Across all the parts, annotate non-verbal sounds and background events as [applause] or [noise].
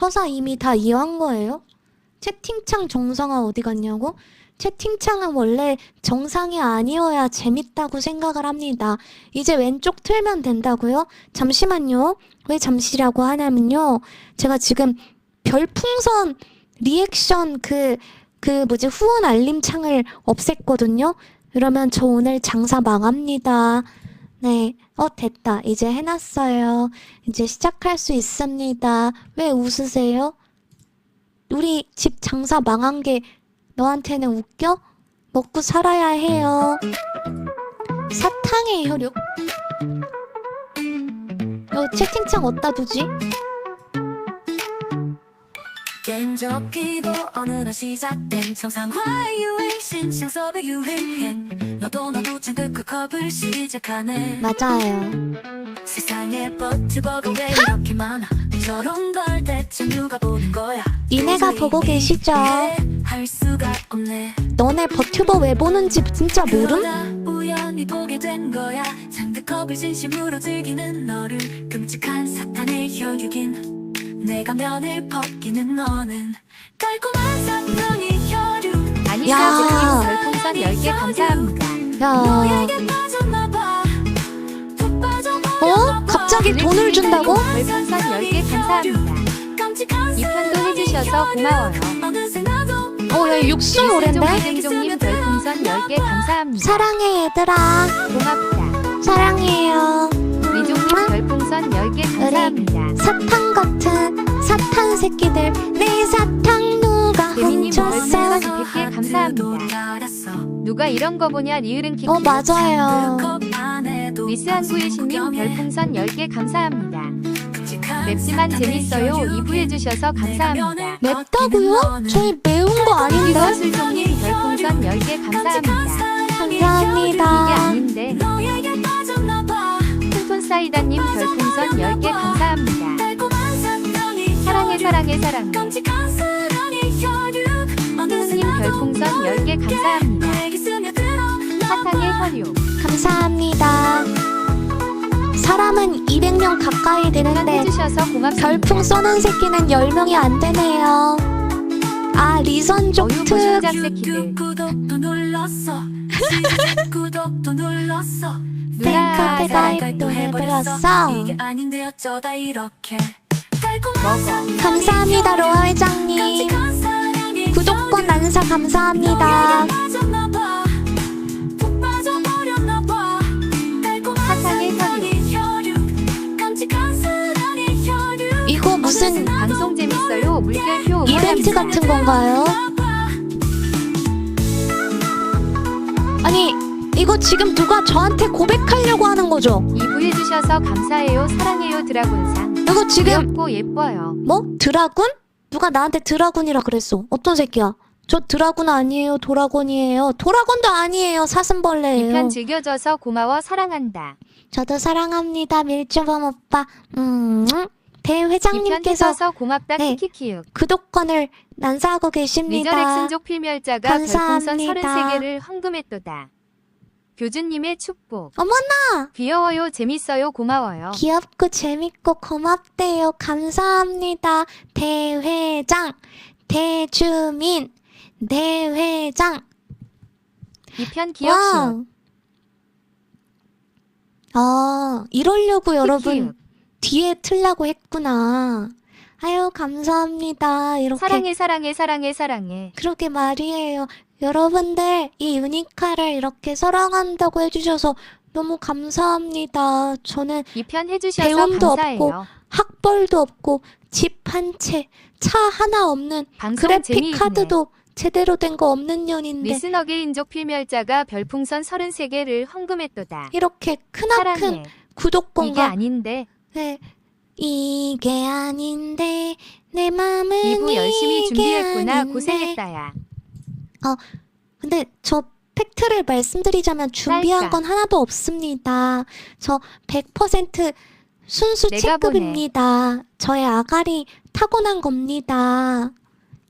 서사 이미 다 이해한 거예요? 채팅창 정상화 어디 갔냐고? 채팅창은 원래 정상이 아니어야 재밌다고 생각을 합니다. 이제 왼쪽 틀면 된다고요? 잠시만요. 왜 잠시라고 하냐면요. 제가 지금 별풍선 리액션 그, 그 뭐지, 후원 알림 창을 없앴거든요? 그러면 저 오늘 장사 망합니다. 네. 어, 됐다. 이제 해놨어요. 이제 시작할 수 있습니다. 왜 웃으세요? 우리 집 장사 망한 게 너한테는 웃겨? 먹고 살아야 해요. 사탕의 혈육. 어, 채팅창 어디다 두지? 게임 접기도 어느 날 시작된 정상화의 유행 신상 서비 유행 너도 나도 잠깐 그 컵을 시작하네 맞아요. 세상에 버튜버가 왜 이렇게 많아 저런 걸 대체 누가 보는 거야 니네가 보고 계시죠? 할 수가 없네 너네 버튜버 왜 보는지 진짜 모름? 그러다 우연히 보게 된 거야 상대컵을 진심으로 즐기는 너를 끔찍한 사탄의 혈육인 내가 면을 벗기는 너는 달콤한 사탄의 혈육 야. 아니샤즈님 별풍선 10개 감사합니다. 야. 어? 갑자기 돈을 준다고? 별풍선 10개 감사합니다. 이 편도 해주셔서 고마워요. 어, 야, 육수 노랜데? 이승종님 별풍선 10개 감사합니다. 사랑해, 얘들아. 고맙다. 사랑해요. 위종님 별풍선 10개 감사합니다. 사탕 같은 사탄 새끼들. 내 사탕 누가 재민님 훔쳤어? 별풍선 100개 감사합니다. 누가 이런 거 보냐 리을은 키키. 어, 맞아요. 미스 한구이신님 별풍선 10개 감사합니다. 맵지만 재밌어요. 2부 해주셔서 감사합니다. 맵다고요? 저희 매운 거 아닌데? 이서술종님 별풍선 10개 감사합니다. 이게 감사합니다. 아닌데 톤톤 사이다님 별풍선 10개 감사합니다. 사랑해 사랑해 사랑해 님 별풍선 10개 감사합니다. 혈육 감사합니다. 사람은 200명 가까이 되는데 해주셔서 고맙습니다. 별풍 쏘는 새끼는 10명이 안 되네요. 아, 리선 어유 조트. 보신작 새끼들. 구독도 눌렀어 [laughs] 구독도 눌렀어 누나 땡카페 사랑해. 가입도 해버렸어. 이게 아닌데 어쩌다 이렇게. 감사합니다, 로아 회장님. 구독권 난사 감사합니다. 사탕의 무슨 방송 재밌어요. 물결표 이벤트 응원합니다. 같은 건가요? 아니, 이거 지금 누가 저한테 고백하려고 하는 거죠? 2부 해 주셔서 감사해요. 사랑해요 드라군상. 이거 지금 귀엽고 예뻐요. 뭐? 드라군? 누가 나한테 드라군이라 그랬어. 어떤 새끼야? 저 드라군 아니에요. 도라곤이에요. 도라곤도 아니에요. 사슴벌레예요. 이편 즐겨줘서 고마워 사랑한다. 저도 사랑합니다. 밀주범 오빠. 음. 대회장님께서 해줘서 고맙다 네. 키키키윽. 구독권을 난사하고 계십니다. 리저렉슨족 필멸자가 감사합니다. 별풍선 33개를 헌금했도다. 교주님의 축복. 어머나! 귀여워요 재밌어요 고마워요. 귀엽고 재밌고 고맙대요. 감사합니다. 대회장, 대주민, 대회장. 이 편 기억시오. 와우. 아, 이러려고 여러분. 뒤에 틀라고 했구나. 아유, 감사합니다. 이렇게. 사랑해 사랑해 사랑해 사랑해. 그러게 말이에요. 여러분들, 이 유니카를 이렇게 사랑한다고 해주셔서 너무 감사합니다. 저는 이 편 해주셔서 배움도 감사해요. 없고, 학벌도 없고, 집 한 채, 차 하나 없는 방송 그래픽 재미있네. 카드도 제대로 된 거 없는 년인데, 리스너게인족 필멸자가 별풍선 33개를 헌금했도다. 이렇게 크나큰 사랑해. 이게 구독권과 아닌데 네. 이게 아닌데 내 맘은 2부 열심히 이게 준비했구나 아닌데. 고생했다야. 근데 저 팩트를 말씀드리자면 준비한. 건 하나도 없습니다. 저 100% 순수 내가 체급입니다. 저의 아가리 타고난 겁니다.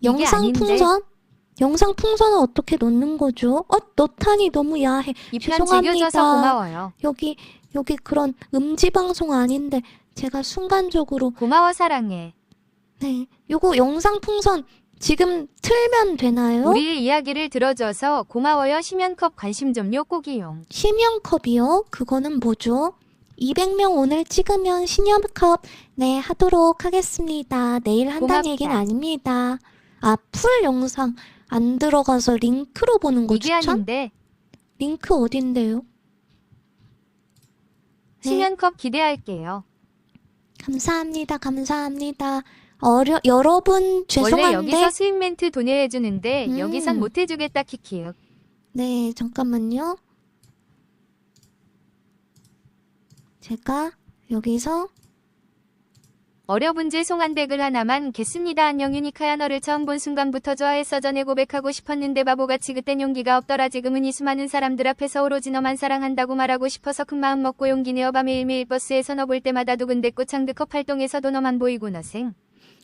이게 영상 아닌데. 풍선? 영상 풍선은 어떻게 넣는 거죠? 어, 넣다니 너무 야해. 이편 죄송합니다. 즐겨줘서 고마워요. 여기 여기 그런 음지 방송 아닌데 제가 순간적으로 고마워 사랑해. 네, 요거 영상 풍선 지금 틀면 되나요? 우리의 이야기를 들어줘서 고마워요. 심연컵 관심 좀요. 꼭이용. 심연컵이요? 그거는 뭐죠? 200명 오늘 찍으면 신연컵 네 하도록 하겠습니다. 내일 한다는 고맙다. 얘기는 아닙니다. 아 풀 영상 안 들어가서 링크로 보는 거 이게 추천? 아닌데 링크 어딘데요? 네. 심연컵 기대할게요. 감사합니다. 감사합니다. 어려 여러분 원래 죄송한데 여기서 수익 멘트 돈해주는데 음. 여기선 못 해주겠다 키키요. 네 잠깐만요. 제가 여기서 어려분 죄송한 댓글 하나만 겠습니다. 안녕 유니카야 너를 처음 본 순간부터 좋아했어 전에 고백하고 싶었는데 바보같이 그땐 용기가 없더라 지금은 이 수많은 사람들 앞에서 오로지 너만 사랑한다고 말하고 싶어서 큰 마음 먹고 용기 내어 밤 매일매일 버스에서 너 볼 때마다 두근댔고 창드컵 활동에서도 너만 보이고 너생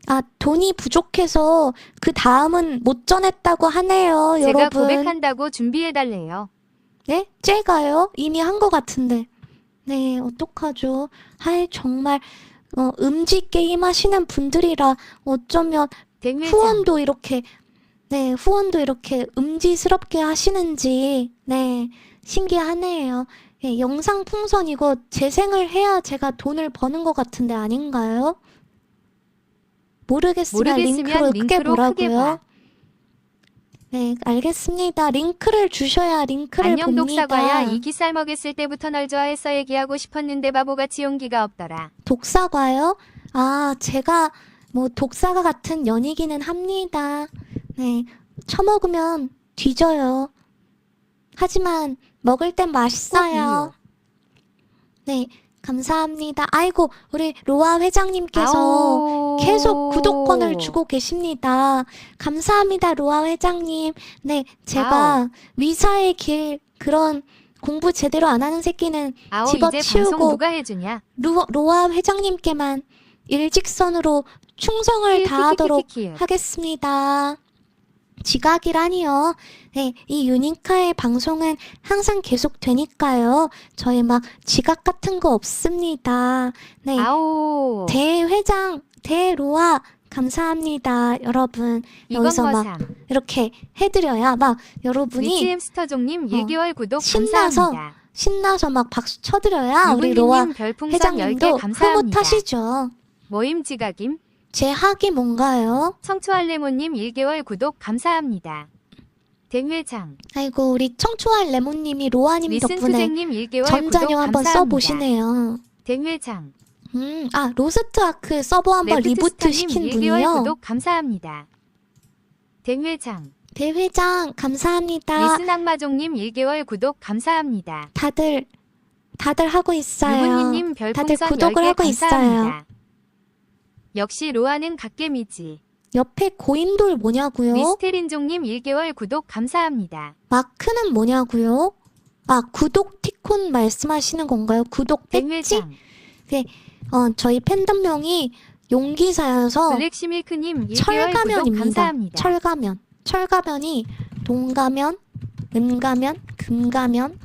아 돈이 부족해서 그 다음은 못 전했다고 하네요, 제가 여러분. 고백한다고 준비해달래요. 네? 쟤가요? 이미 한 것 같은데. 네, 어떡하죠? 하이, 정말, 어, 음지 게임 하시는 분들이라 어쩌면 댕회장 후원도 이렇게, 네, 후원도 이렇게 음지스럽게 하시는지, 네, 신기하네요. 예, 영상 풍선 이거 재생을 해야 제가 돈을 버는 것 같은데 아닌가요? 모르겠으면, 모르겠으면 링크로 링크로 크게 보라고요. 봐. 네, 알겠습니다. 링크를 주셔야 링크를 안녕 봅니다. 독사과야 이 기살 먹였을 때부터 널 좋아했어 얘기하고 싶었는데 바보같이 용기가 없더라. 독사과요? 아, 제가 뭐 독사과 같은 연이기는 합니다. 네, 처먹으면 뒤져요. 하지만 먹을 땐 맛있어요. 네, 감사합니다. 아이고, 우리 로아 회장님께서 아오. 계속 구독권을 주고 계십니다. 감사합니다, 로아 회장님. 네, 제가 위사의 길 그런 공부 제대로 안 하는 새끼는 아오 집어치우고? 루, 로아 회장님께만 일직선으로 충성을 다하도록. 하겠습니다. 지각이라니요. 네, 이 유니카의 방송은 항상 계속 되니까요. 저희 막 지각 같은 거 없습니다. 네, 아오 대회장, 대로아, 감사합니다. 여러분, 이건 여기서 막 이렇게 해드려야 막 여러분이 리치엠 스터종님 1개월 구독 신나서 감사합니다. 신나서 막 박수 쳐드려야 우리 로아 유부님 별풍선 10개 회장님도 감사합니다. 흐뭇하시죠. 모임 지각임 제 학이 뭔가요? 청초할레모님 1개월 구독 감사합니다. 댕회장 아이고 우리 청초할 레몬님이 로아님 리슨 덕분에 1개월 전자녀 한번 감사합니다. 써보시네요. 댕회장 음, 아 로스트 아크 서버 한번 리부트 시킨 1개월 분이요. 구독 감사합니다. 댕회장 대회장 감사합니다. 리슨 악마종님 1개월 구독 감사합니다. 다들 다들 하고 있어요. 다들 별풍선 구독을 10개 하고 있어요. 감사합니다. 역시 로아는 갓겜이지. 옆에 고인돌 뭐냐고요? 미스테린종님 1개월 구독 감사합니다. 마크는 뭐냐고요? 아 구독 티콘 말씀하시는 건가요? 구독 배지? 댕회장 어 저희 팬덤명이 용기사여서 블랙시밀크님 1개월 구독 철가면입니다. 감사합니다. 철가면. 철가면이 동가면, 은가면, 금가면.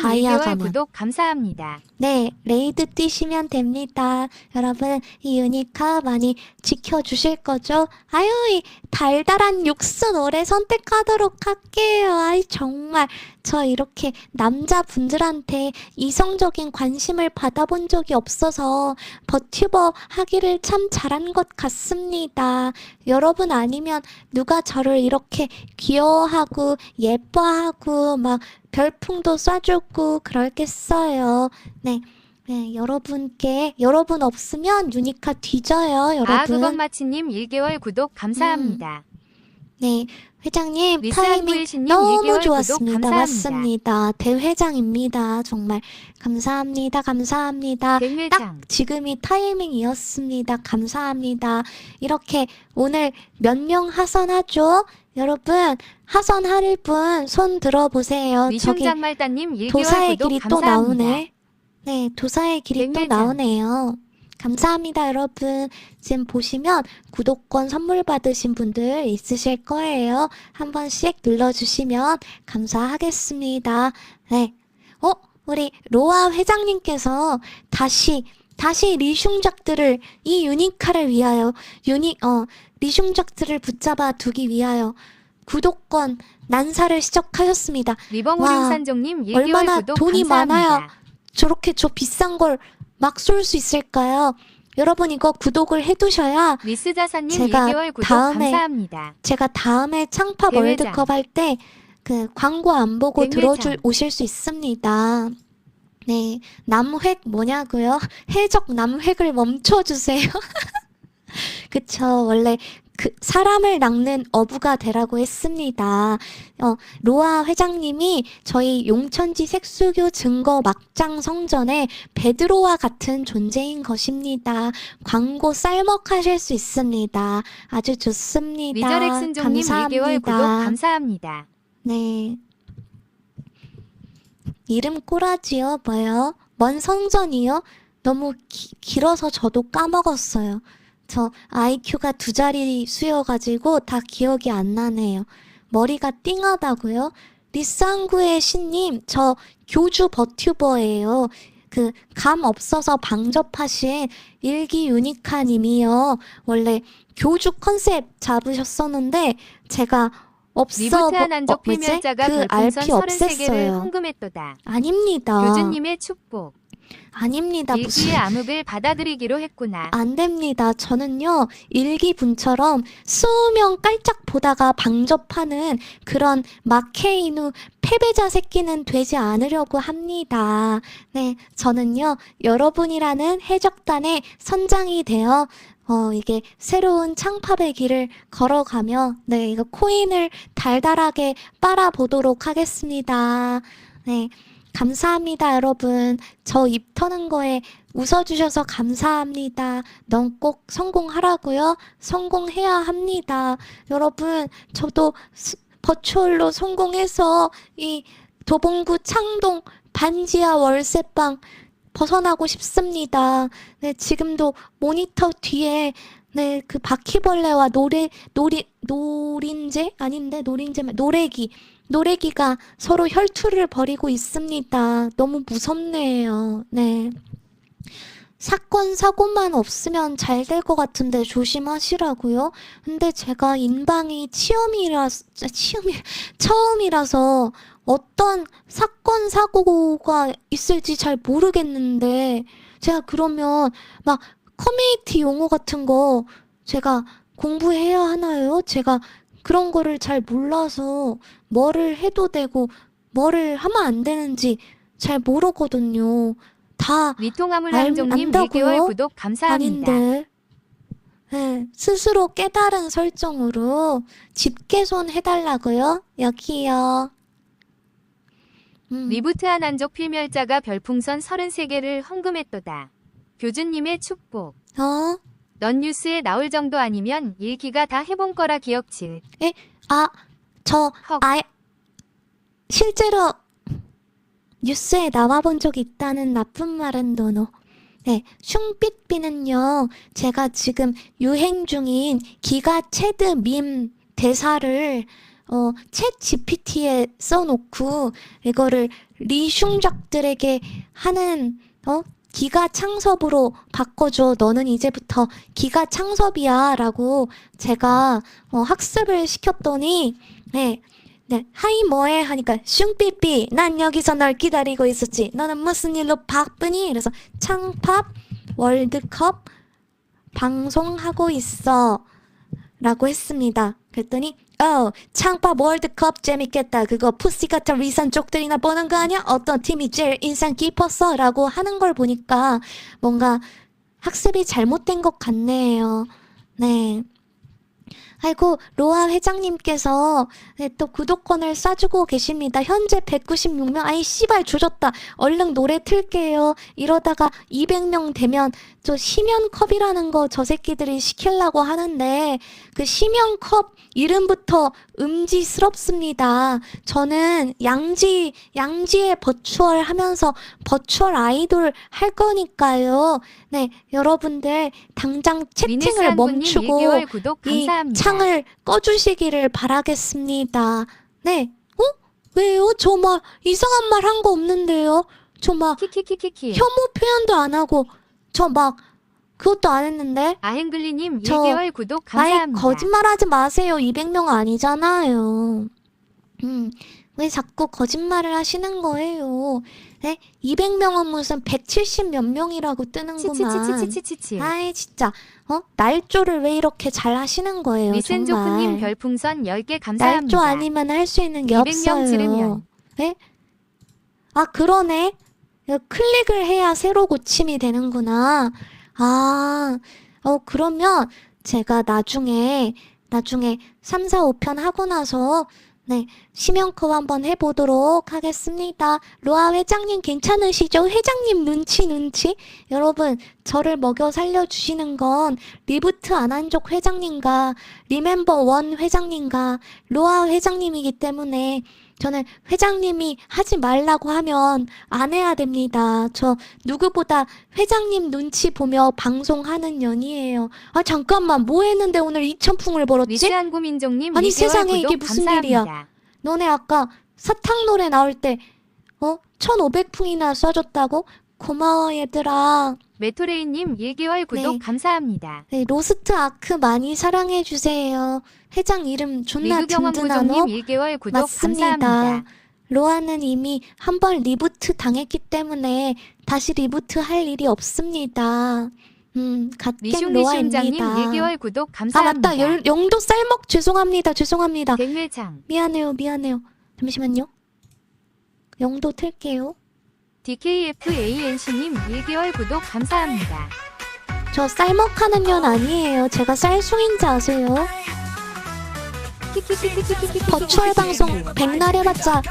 다이아 1개월 가면. 구독 감사합니다. 네, 레이드 뛰시면 됩니다. 여러분, 이 유니카 많이 지켜주실 거죠? 아유, 이 달달한 육수 노래 선택하도록 할게요. 아이, 정말. 저 이렇게 남자분들한테 이성적인 관심을 받아본 적이 없어서 버튜버 하기를 참 잘한 것 같습니다. 여러분 아니면 누가 저를 이렇게 귀여워하고 예뻐하고 막 별풍도 쏴주고 그럴겠어요. 네. 네, 여러분께 여러분 없으면 유니카 뒤져요, 여러분. 아 그건 마치님 1개월 구독 감사합니다. 네, 회장님 타이밍 너무 1개월 좋았습니다. 맞습니다. 대회장입니다. 정말 감사합니다. 감사합니다. 댕회장 딱 지금이 타이밍이었습니다. 감사합니다. 이렇게 오늘 몇 명 하선하죠? 여러분 하선할 분손 들어보세요. 저기 1개월 도사의 구독 길이 또 감사합니다. 나오네. 네, 도사의 길이 또. 나오네요. 감사합니다, 여러분. 지금 보시면 구독권 선물 받으신 분들 있으실 거예요. 한 번씩 눌러주시면 감사하겠습니다. 네. 어, 우리 로아 회장님께서 다시 다시 리슝작들을 이 유니카를 위하여 유니 어 리슝작들을 붙잡아 두기 위하여 구독권 난사를 와, 오룡산종님 1개월 얼마나 구독 돈이 감사합니다. 많아야 저렇게 저 비싼 걸 막 쏠 수 있을까요? 여러분 이거 구독을 해두셔야 미스자사님 제가 1개월 구독 다음에 감사합니다. 제가 다음에 창파 대회장. 월드컵 할 때 그 광고 안 보고 대회장. 들어줄 오실 수 있습니다. 네, 남획 뭐냐고요? [laughs] 해적 남획을 멈춰주세요. [laughs] [laughs] 그쵸, 원래 그 사람을 낚는 어부가 되라고 했습니다. 어, 로아 회장님이 저희 용천지 색수교 증거 막장 성전의 베드로와 같은 존재인 것입니다. 광고 쌀먹하실 수 있습니다. 아주 좋습니다. 리저렉슨종님 1개월 구독 감사합니다. 네. 이름 꼬라지요? 뭐요? 먼 성전이요? 너무 기- 길어서 저도 까먹었어요. 저 IQ가 두 자리 수여가지고 다 기억이 안 나네요. 머리가 띵하다고요? 리쌍구의 신님, 저 교주 버튜버예요. 그 감 없어서 방접하신 일기 유니카님이요. 원래 교주 컨셉 잡으셨었는데 제가 없어 어, 뭐지? 그 RP 33개를 없앴어요. 아닙니다. 교주님의 축복. 아닙니다. 무슨 일기의 암흑을 받아들이기로 했구나. 안 됩니다. 저는요, 일기분처럼 수명 깔짝 보다가 방접하는 그런 마케이누 패배자 새끼는 되지 않으려고 합니다. 네, 저는요, 여러분이라는 해적단의 선장이 되어, 어, 이게 새로운 창팝의 길을 걸어가며, 네, 이거 코인을 달달하게 빨아보도록 하겠습니다. 네. 감사합니다, 여러분. 저 입 터는 거에 웃어주셔서 감사합니다. 넌 꼭 성공하라고요? 성공해야 합니다. 여러분, 저도 스- 버추얼로 성공해서 이 도봉구 창동 반지하 월세방 벗어나고 싶습니다. 네, 지금도 모니터 뒤에 네, 그 바퀴벌레와 노래, 노리, 노린재? 아닌데, 노린재, 말- 노래기. 노래기가 서로 혈투를 벌이고 있습니다. 너무 무섭네요. 네. 사건, 사고만 없으면 잘 될 것 같은데 조심하시라고요. 근데 제가 인방이 치험이라, 치험이, [laughs] 처음이라서 어떤 사건, 사고가 있을지 잘 모르겠는데, 제가 그러면 막 커뮤니티 용어 같은 거 제가 공부해야 하나요? 제가 그런 거를 잘 몰라서 뭐를 해도 되고 뭐를 하면 안 되는지 잘 모르거든요. 다 위통화물 안다고요? 1개월 구독 감사합니다. 아닌데. 네, 스스로 깨달은 설정으로 집게손 해달라고요? 여기요. 음, 리부트한 한족 필멸자가 별풍선 33개를 헌금했도다. 교주님의 축복. 어? 넌 뉴스에 나올 정도 아니면 일기가 다 해본 거라 기억칠. 아, 저, 헉. 아, 실제로 뉴스에 나와본 적이 있다는 나쁜 말은 노노. 네, 슝빛비는요, 제가 지금 유행 중인 기가 체드 밈 대사를 어, 챗 GPT에 써놓고 이거를 리슝작들에게 하는 어 기가 창섭으로 바꿔줘. 너는 이제부터 기가 창섭이야 라고 제가 어, 학습을 시켰더니 네. 네, 하이 뭐해 하니까 슝삐삐 난 여기서 널 기다리고 있었지 너는 무슨 일로 바쁘니? 그래서 창팝 월드컵 방송하고 있어 라고 했습니다 그랬더니 어 창팝 월드컵 재밌겠다 그거 푸시 같은 위산 쪽들이나 보는 거 아니야? 어떤 팀이 제일 인상 깊었어? 라고 하는 걸 보니까 뭔가 학습이 잘못된 것 같네요 네 아이고 로아 회장님께서 네, 또 구독권을 쏴주고 계십니다. 현재 196명. 아이 씨발 조졌다. 얼른 노래 틀게요. 이러다가 200명 되면 저 심연컵이라는 거 저 새끼들이 시키려고 하는데 그 심연컵 이름부터 음지스럽습니다. 저는 양지 양지의 버추얼 하면서 버추얼 아이돌 할 거니까요. 네, 여러분들 당장 채팅을 멈추고 1개월 구독 이 감사합니다. 창을 꺼주시기를 바라겠습니다. 네. 어? 왜요? 저 막 이상한 말 한 거 없는데요? 저 막 키키키키키. 혐오 표현도 안 하고 저 막 그것도 안 했는데. 아행글리님 저- 1개월 구독 감사합니다. 거짓말하지 마세요. 200명 아니잖아요. 음. 왜 자꾸 거짓말을 하시는 거예요? 네? 200명은 무슨 170 몇 명이라고 뜨는구만. 치치치치치치치. 아이 진짜 어 날조를 왜 이렇게 잘 하시는 거예요 리센조크님 정말 별풍선 10개 감사합니다. 날조 아니면 할 수 있는 게 200명 없어요 지르면. 네? 아 그러네 이거 클릭을 해야 새로 고침이 되는구나 아 어, 그러면 제가 나중에 나중에 3, 4, 5편 하고 나서 네, 심형컵 한번 해보도록 하겠습니다. 로아 회장님 괜찮으시죠? 회장님 눈치 눈치? 여러분, 저를 먹여 살려주시는 건 리부트 안한족 회장님과 리멤버 원 회장님과 로아 회장님이기 때문에 저는 회장님이 하지 말라고 하면 안 해야 됩니다. 저 누구보다 회장님 눈치 보며 방송하는 년이에요. 아, 잠깐만, 뭐 했는데 오늘 2천풍을 벌었지? 리스한구 민족님 아니, 2개월 세상에 이게 무슨 감사합니다. 일이야. 너네 아까 사탕 노래 나올 때, 어? 1500풍이나 써줬다고? 고마워, 얘들아. 메토레이님 1개월 구독 네. 감사합니다. 네, 로스트 아크 많이 사랑해 주세요. 회장 이름 존나 리그경원 든든하노? 무종님 1개월 구독 맞습니다. 감사합니다. 로아는 이미 한 번 리부트 당했기 때문에 다시 리부트 할 일이 없습니다. 음, 갓겜 리숑리숑장님 로아입니다. 1개월 구독 아, 감사합니다. 맞다. 열, 영도 쌀먹 죄송합니다. 죄송합니다. 댕매창 미안해요, 미안해요. 잠시만요. 영도 틀게요. DKFANC님 1개월 구독 감사합니다. 저 쌀먹하는 년 아니에요. 제가 쌀숭인지 아세요? 버추얼 방송 백날 해봤자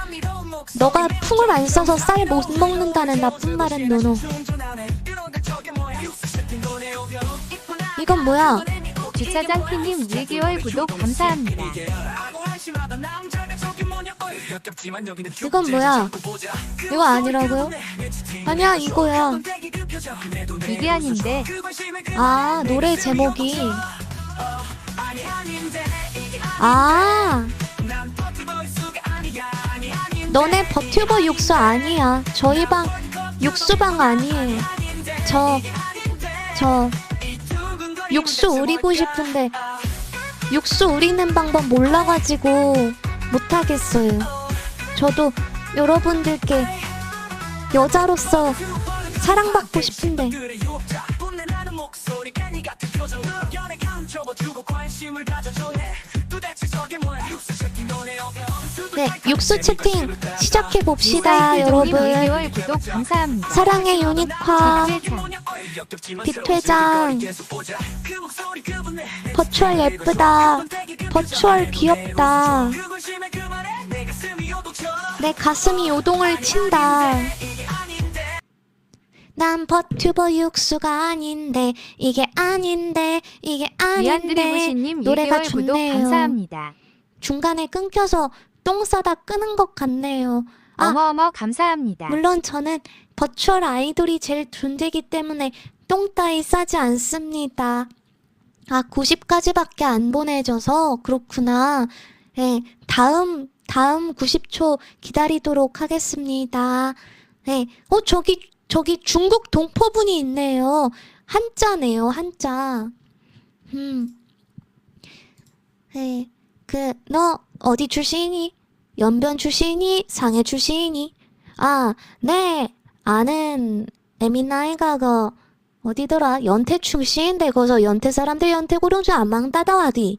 너가 풍을 안 써서 쌀 못 먹는다는 나쁜 말은 노노. 이건 뭐야? 주차장 피님 1개월 구독 감사합니다. 이건 뭐야? 이거 아니라고요? 아니야, 이거야. 이게 아닌데 아, 노래 제목이. 아. 너네 버튜버 육수 아니야. 저희 방 육수방 아니에요. 저, 저, 육수 우리고 싶은데, 육수 우리는 방법 몰라가지고 못하겠어요. 저도 여러분들께 여자로서 사랑받고 싶은데, 네, 육수 채팅 시작해 봅시다, 여러분. 1개월 구독 감사합니다. 사랑의 박재창 빛회장 버추얼 예쁘다 버추얼 귀엽다 내 가슴이 요동을 친다 난 버튜버 육수가 아닌데 이게 아닌데 이게 아닌데 미안드리부시님 노래가 1개월 구독 좋네요. 감사합니다. 중간에 끊겨서 똥 싸다 끄는 것 같네요 아 어머어머 감사합니다. 물론 저는 버추얼 아이돌이 제일 존재이기 때문에 똥 따위 싸지 않습니다. 아, 90까지밖에 안 보내줘서 그렇구나. 네, 다음, 다음 90초 기다리도록 하겠습니다. 네, 어, 저기, 저기 중국 동포분이 있네요. 한자네요, 한자. 음. 네, 그, 너 어디 출신이? 연변 출신이? 상해 출신이? 아, 네, 아는 에미나이가 그 어디더라? 연태 출신인데 거기서 연태 사람들 연태 고룡주 안망 따다와디.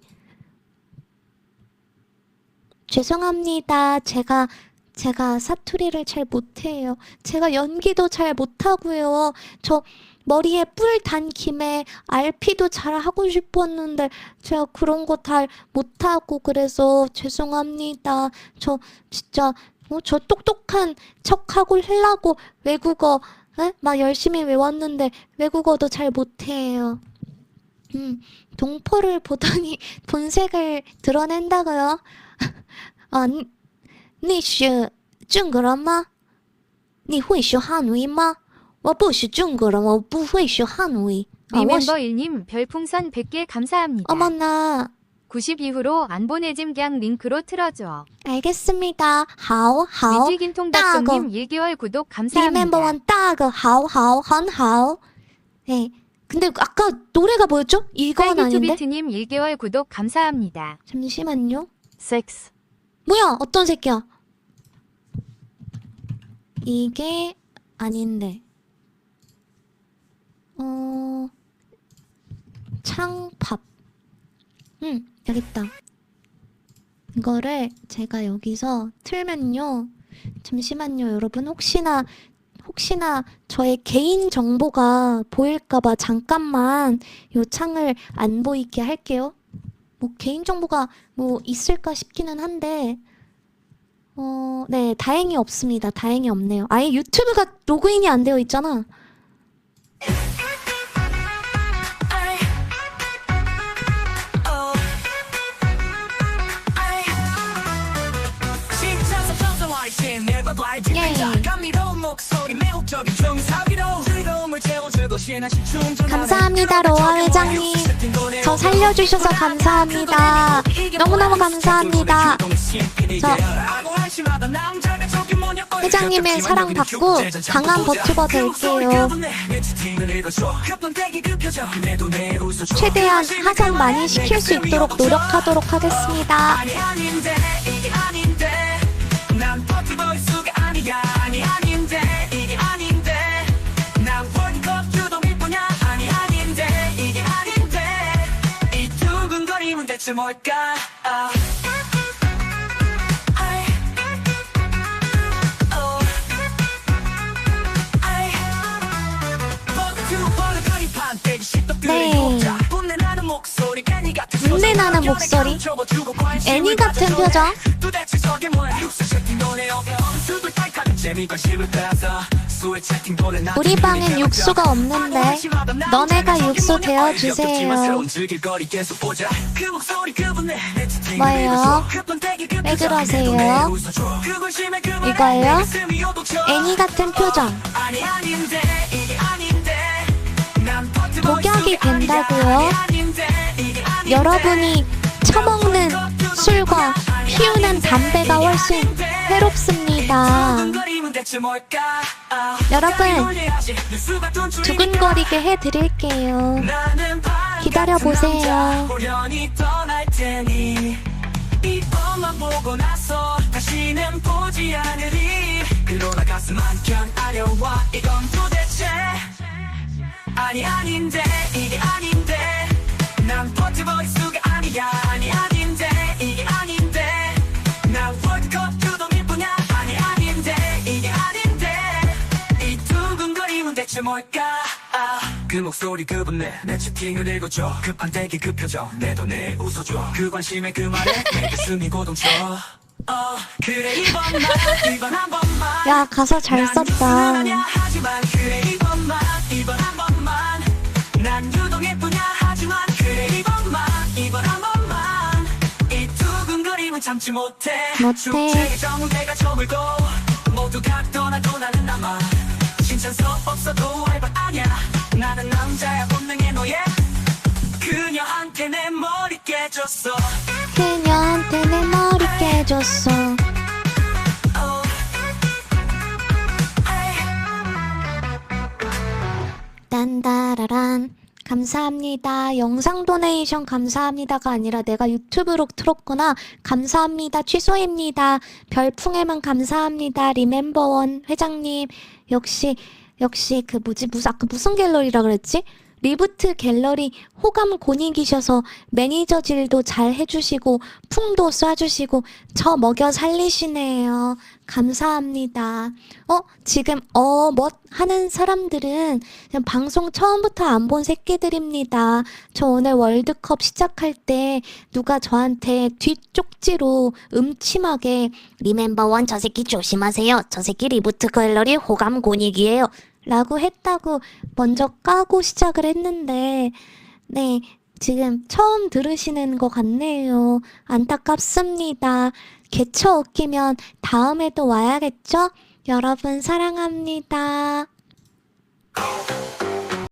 죄송합니다. 제가 제가 사투리를 잘 못해요. 제가 연기도 잘 못하고요. 저 머리에 뿔 단 김에 RP도 잘 하고 싶었는데 제가 그런 거잘 못하고 그래서 죄송합니다. 저 진짜 어, 저 똑똑한 척하고 하려고 외국어 에? 막 열심히 외웠는데 외국어도 잘 못해요. 음, 동포를 보더니 [laughs] 본색을 드러낸다고요? [laughs] 아, 你是中国人吗？你会说汉语吗？我不是中国人，我不会说汉语。啊，我是 리멤버 1님 별풍선 100개 감사합니다. 어머나. 90 이후로 안 보내짐 그냥 링크로 틀어줘. 알겠습니다. 好好 미지긴 통닭송님 1개월 구독 감사합니다. 리멤버 원大个好好很好 네. 근데 아까 노래가 뭐였죠? 이건 아닌데? 딸기투비트님 1개월 구독 감사합니다. 잠시만요. 섹스. 뭐야? 어떤 새끼야? 이게 아닌데. 어, 창팝. 응, 여기 있다. 이거를 제가 여기서 틀면요. 잠시만요, 여러분. 혹시나, 혹시나 저의 개인 정보가 보일까봐 잠깐만 요 창을 안 보이게 할게요. 뭐 개인 정보가 뭐 있을까 싶기는 한데 어, 네, 다행히 없습니다. 다행히 없네요. 아예 유튜브가 로그인이 안 되어 있잖아. 충전 감사합니다, 로아 회장님. 저 살려주셔서 감사합니다. 너무너무 감사합니다. 저 회장님의 사랑 받고 강한 버튜버 될게요. 최대한 하산 많이 시킬 수 있도록 노력하도록 하겠습니다. 난 버티버스가 아니야. 아니 아닌데 이게 아닌데. 난 월드컵 주동일 뿐이야. 아니 아닌데 이게 아닌데. 이 두근거림은 대체 뭘까? 십덕들의 네. 같은 분내나는 목소리. 애니 같은 표정. 우리 방엔 육수가 없는데 너네가 육수 되어주세요. 뭐예요? 왜 그러세요? 이거예요? 애니 같은 표정. 독약이 된다고요? 여러분이 처먹는 술과 피우는 담배가 훨씬 해롭습니다. 여러분, 두근거리게 해드릴게요. 기다려보세요. 그러나 가슴 한켠 아려와 이건 도대체 아니 아닌데 이게 아닌데. 난 버티버리수가 아니야. 아니 아닌 대체 뭘까? 아, 그 목소리 그 분내 내 채팅을 읽어줘. 급한 대기 그 표정 내 웃어줘. 그 관심에 그 말에 [laughs] 내 가슴이 고동쳐. 어 그래 이번만 이번 한 번만. 야, 가사 잘난 썼다. 육수는 아니야, 하지만 그래 이번만 이번 한 번만. 난 유동일 뿐이야 하지만 그래 이번만 이번 한 번만. 이 두근거림은 참지 못해. 못해. 축제의 정대가 저물고 모두가 떠나도 나는 남아 신천서 없어도 알바 아니야 나는 남자야 본능의 노예 그녀한테 내 머리 깨졌어 그녀한테 내 머리 깨졌어. 딴따라란. 감사합니다. 영상 도네이션 감사합니다가 아니라 내가 유튜브로 틀었구나. 감사합니다. 취소입니다. 별풍에만 감사합니다. 리멤버원 회장님. 역시, 역시 그 뭐지, 무슨, 아까 무슨 갤러리라 그랬지? 리부트 갤러리 호감 곤익이셔서 매니저질도 잘 해주시고 풍도 쏴주시고 저 먹여 살리시네요. 감사합니다. 어 지금 어뭐 하는 사람들은 그냥 방송 처음부터 안 본 새끼들입니다. 저 오늘 월드컵 시작할 때 누가 저한테 뒷쪽지로 음침하게 리멤버 원 저 새끼 조심하세요. 저 새끼 리부트 갤러리 호감 곤익이에요. 라고 했다고 먼저 까고 시작을 했는데, 네, 지금 처음 들으시는 것 같네요. 안타깝습니다. 개처 웃기면 다음에도 와야겠죠? 여러분 사랑합니다.